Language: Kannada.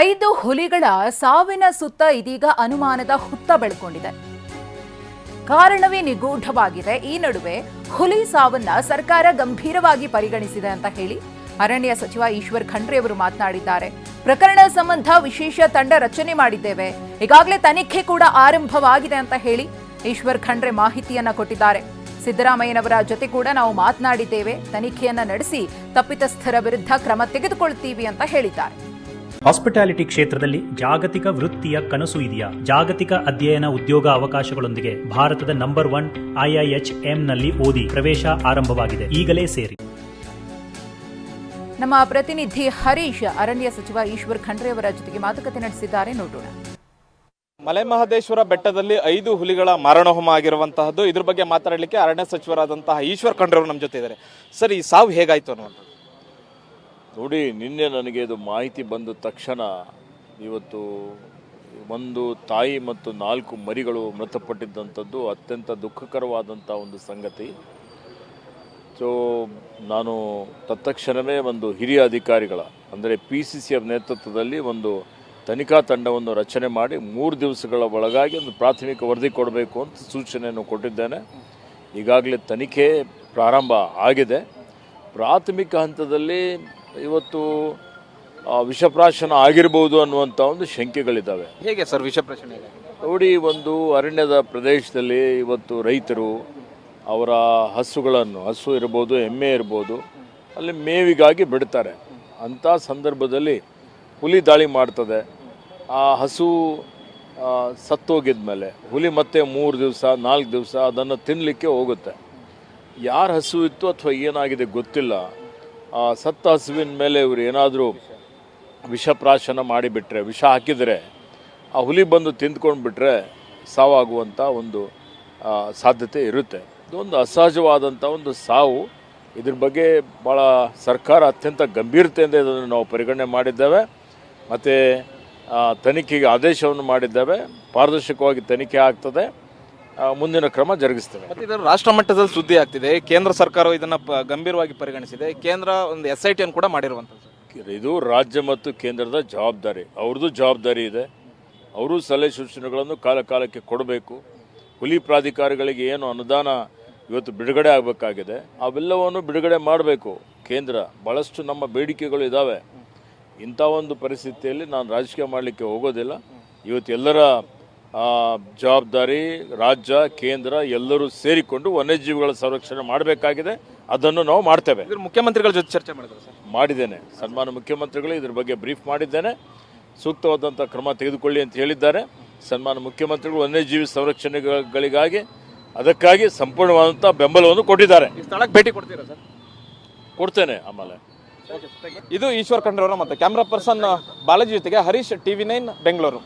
ಐದು ಹುಲಿಗಳ ಸಾವಿನ ಸುತ್ತ ಇದೀಗ ಅನುಮಾನದ ಹುತ್ತ ಬೆಳ್ಕೊಂಡಿದೆ. ಕಾರಣವೇ ನಿಗೂಢವಾಗಿದೆ, ಈ ನಡುವೆ ಹುಲಿ ಸಾವನ್ನ ಸರ್ಕಾರ ಗಂಭೀರವಾಗಿ ಪರಿಗಣಿಸಿದೆ ಅಂತ ಹೇಳಿ ಅರಣ್ಯ ಸಚಿವ ಈಶ್ವರ್ ಖಂಡ್ರೆ ಅವರು ಮಾತನಾಡಿದ್ದಾರೆ. ಪ್ರಕರಣ ಸಂಬಂಧ ವಿಶೇಷ ತಂಡ ರಚನೆ ಮಾಡಿದ್ದೇವೆ. ಈಗಾಗಲೇ ತನಿಖೆ ಕೂಡ ಆರಂಭವಾಗಿದೆ ಅಂತ ಹೇಳಿ ಈಶ್ವರ್ ಖಂಡ್ರೆ ಮಾಹಿತಿಯನ್ನ ಕೊಟ್ಟಿದ್ದಾರೆ. ಸಿದ್ದರಾಮಯ್ಯನವರ ಜೊತೆ ಕೂಡ ನಾವು ಮಾತನಾಡಿದ್ದೇವೆ. ತನಿಖೆಯನ್ನ ನಡೆಸಿ ತಪ್ಪಿತಸ್ಥರ ವಿರುದ್ಧ ಕ್ರಮ ತೆಗೆದುಕೊಳ್ತೀವಿ ಅಂತ ಹೇಳಿದ್ದಾರೆ. ಹಾಸ್ಪಿಟಾಲಿಟಿ ಕ್ಷೇತ್ರದಲ್ಲಿ ಜಾಗತಿಕ ವೃತ್ತಿಯ ಕನಸು ಇದೆಯಾ? ಜಾಗತಿಕ ಅಧ್ಯಯನ ಉದ್ಯೋಗ ಅವಕಾಶಗಳೊಂದಿಗೆ ಭಾರತದ ನಂಬರ್ ಒನ್ ಐಐಎಚ್ನಲ್ಲಿ ಓದಿ ಪ್ರವೇಶ ಆರಂಭವಾಗಿದೆ. ಈಗಲೇ ಸೇರಿ. ನಮ್ಮ ಪ್ರತಿನಿಧಿ ಹರೀಶ್ ಅರಣ್ಯ ಸಚಿವ ಈಶ್ವರ್ ಖಂಡ್ರೆ ಅವರ ಜೊತೆಗೆ ಮಾತುಕತೆ ನಡೆಸಿದ್ದಾರೆ. ನೋಡೋಣ. ಮಲೆಮಹದೇಶ್ವರ ಬೆಟ್ಟದಲ್ಲಿ ಐದು ಹುಲಿಗಳ ಮಾರಣಹೋಮ ಆಗಿರುವಂತಹದ್ದು. ಇದ್ರ ಬಗ್ಗೆ ಮಾತಾಡಲಿಕ್ಕೆ ಅರಣ್ಯ ಸಚಿವರಾದಂತಹ ಈಶ್ವರ್ ಖಂಡ್ರೆ ಅವರು ನಮ್ಮ ಜೊತೆ ಇದ್ದಾರೆ. ಸರ್ ಈ ಸಾವು ಹೇಗಾಯ್ತು ಅನ್ನುವಂಥದ್ದು. ನೋಡಿ, ನಿನ್ನೆ ನನಗೆ ಇದು ಮಾಹಿತಿ ಬಂದ ತಕ್ಷಣ ಇವತ್ತು ಒಂದು ತಾಯಿ ಮತ್ತು ನಾಲ್ಕು ಮರಿಗಳು ಮೃತಪಟ್ಟಿದ್ದಂಥದ್ದು ಅತ್ಯಂತ ದುಃಖಕರವಾದಂಥ ಒಂದು ಸಂಗತಿ. ಸೊ ನಾನು ತತ್ಕ್ಷಣವೇ ಒಂದು ಹಿರಿಯ ಅಧಿಕಾರಿಗಳ, ಅಂದರೆ ಪಿ ಸಿ ಸಿ ಎಫ್ ನೇತೃತ್ವದಲ್ಲಿ ಒಂದು ತನಿಖಾ ತಂಡವನ್ನು ರಚನೆ ಮಾಡಿ ಮೂರು ದಿವಸಗಳ ಒಳಗಾಗಿ ಒಂದು ಪ್ರಾಥಮಿಕ ವರದಿ ಕೊಡಬೇಕು ಅಂತ ಸೂಚನೆಯನ್ನು ಕೊಟ್ಟಿದ್ದೇನೆ. ಈಗಾಗಲೇ ತನಿಖೆ ಪ್ರಾರಂಭ ಆಗಿದೆ. ಪ್ರಾಥಮಿಕ ಹಂತದಲ್ಲಿ ಇವತ್ತು ವಿಷಪ್ರಾಶನ ಆಗಿರ್ಬೋದು ಅನ್ನುವಂಥ ಒಂದು ಶಂಕೆಗಳಿದ್ದಾವೆ. ಹೇಗೆ ಸರ್ ವಿಷಪ್ರಾಶನ ಪ್ರಶ್ನೆ ನೋಡಿ ಒಂದು ಅರಣ್ಯದ ಪ್ರದೇಶದಲ್ಲಿ ಇವತ್ತು ರೈತರು ಅವರ ಹಸುಗಳನ್ನು ಹಸು ಇರ್ಬೋದು ಎಮ್ಮೆ ಇರ್ಬೋದು ಅಲ್ಲಿ ಮೇವಿಗಾಗಿ ಬಿಡ್ತಾರೆ. ಅಂಥ ಸಂದರ್ಭದಲ್ಲಿ ಹುಲಿ ದಾಳಿ ಮಾಡ್ತದೆ. ಆ ಹಸು ಸತ್ತೋಗಿದ ಮೇಲೆ ಹುಲಿ ಮತ್ತೆ ಮೂರು ದಿವಸ ನಾಲ್ಕು ದಿವಸ ಅದನ್ನು ತಿನ್ನಲಿಕ್ಕೆ ಹೋಗುತ್ತೆ. ಯಾರ ಹಸು ಇತ್ತು ಅಥವಾ ಏನಾಗಿದೆ ಗೊತ್ತಿಲ್ಲ. ಸತ್ತ ಹಸುವಿನ ಮೇಲೆ ಇವರು ಏನಾದರೂ ವಿಷಪ್ರಾಶನ ಮಾಡಿಬಿಟ್ರೆ ವಿಷ ಹಾಕಿದರೆ ಆ ಹುಲಿ ಬಂದು ತಿಂದ್ಕೊಂಡು ಬಿಟ್ಟರೆ ಸಾವಾಗುವಂಥ ಒಂದು ಆ, ಸಾಧ್ಯತೆ ಇರುತ್ತೆ. ಇದೊಂದು ಅಸಹಜವಾದಂಥ ಒಂದು ಸಾವು. ಇದ್ರ ಬಗ್ಗೆ ಭಾಳ ಸರ್ಕಾರ ಅತ್ಯಂತ ಗಂಭೀರತೆಯಿಂದ ಇದನ್ನು ನಾವು ಪರಿಗಣನೆ ಮಾಡಿದ್ದೇವೆ. ಮತ್ತು ತನಿಖೆಗೆ ಆದೇಶವನ್ನು ಮಾಡಿದ್ದೇವೆ. ಪಾರದರ್ಶಕವಾಗಿ ತನಿಖೆ ಆಗ್ತದೆ. ಆ, ಮುಂದಿನ ಕ್ರಮ ಜರುಗಿಸ್ತೇವೆ. ಮತ್ತೆ ಇದು ರಾಷ್ಟ್ರ ಮಟ್ಟದಲ್ಲಿ ಸುದ್ದಿ ಆಗ್ತಿದೆ. ಕೇಂದ್ರ ಸರ್ಕಾರ ಇದನ್ನ ಪ- ಗಂಭೀರವಾಗಿ ಪರಿಗಣಿಸಿದೆ. ಕೇಂದ್ರ ಒಂದು ಎಸ್ ಐ ಟಿಯನ್ನು ಕೂಡ ಮಾಡಿರುವಂಥದ್ದು. ಇದು ರಾಜ್ಯ ಮತ್ತು ಕೇಂದ್ರದ ಜವಾಬ್ದಾರಿ. ಅವ್ರದ್ದು ಜವಾಬ್ದಾರಿ ಇದೆ. ಅವರು ಸಲಹೆ ಸೂಚನೆಗಳನ್ನು ಕಾಲ ಕಾಲಕ್ಕೆ ಕೊಡಬೇಕು. ಹುಲಿ ಪ್ರಾಧಿಕಾರಗಳಿಗೆ ಏನು ಅನುದಾನ ಇವತ್ತು ಬಿಡುಗಡೆ ಆಗಬೇಕಾಗಿದೆ. ಅವೆಲ್ಲವನ್ನು ಬಿಡುಗಡೆ ಮಾಡಬೇಕು. ಕೇಂದ್ರ ಭಾಳಷ್ಟು ನಮ್ಮ ಬೇಡಿಕೆಗಳು ಇದ್ದಾವೆ ಇಂಥ ಒಂದು ಪರಿಸ್ಥಿತಿಯಲ್ಲಿ ನಾನು ರಾಜಕೀಯ ಮಾಡಲಿಕ್ಕೆ ಹೋಗೋದಿಲ್ಲ. ಇವತ್ತು ಎಲ್ಲರ ಜವಾಬ್ದಾರಿ ರಾಜ್ಯ ಕೇಂದ್ರ ಎಲ್ಲರೂ ಸೇರಿಕೊಂಡು ವನ್ಯಜೀವಿಗಳ ಸಂರಕ್ಷಣೆ ಮಾಡಬೇಕಾಗಿದೆ. ಅದನ್ನು ನಾವು ಮಾಡ್ತೇವೆ. ಇದ್ರ ಮುಖ್ಯಮಂತ್ರಿಗಳ ಜೊತೆ ಚರ್ಚೆ ಮಾಡಿದ್ರು ಸರ್? ಮಾಡಿದ್ದೇನೆ. ಸನ್ಮಾನ ಮುಖ್ಯಮಂತ್ರಿಗಳು ಇದ್ರ ಬಗ್ಗೆ ಬ್ರೀಫ್ ಮಾಡಿದ್ದೇನೆ. ಸೂಕ್ತವಾದಂಥ ಕ್ರಮ ತೆಗೆದುಕೊಳ್ಳಿ ಅಂತ ಹೇಳಿದ್ದಾರೆ. ಸನ್ಮಾನ ಮುಖ್ಯಮಂತ್ರಿಗಳು ವನ್ಯಜೀವಿ ಸಂರಕ್ಷಣೆಗಳಿಗಾಗಿ ಅದಕ್ಕಾಗಿ ಸಂಪೂರ್ಣವಾದಂಥ ಬೆಂಬಲವನ್ನು ಕೊಟ್ಟಿದ್ದಾರೆ. ಈ ಸ್ಥಳಕ್ಕೆ ಭೇಟಿ ಕೊಡ್ತೀರಾ ಸರ್? ಕೊಡ್ತೇನೆ ಆಮೇಲೆ. ಇದು ಈಶ್ವರ್ ಖಂಡ್ರವರ ಮತ್ತೆ ಕ್ಯಾಮ್ರಾ ಪರ್ಸನ್ ಬಾಲಾಜಿ ಜೊತೆಗೆ ಹರೀಶ್ ಟಿವಿ ನೈನ್ ಬೆಂಗಳೂರು.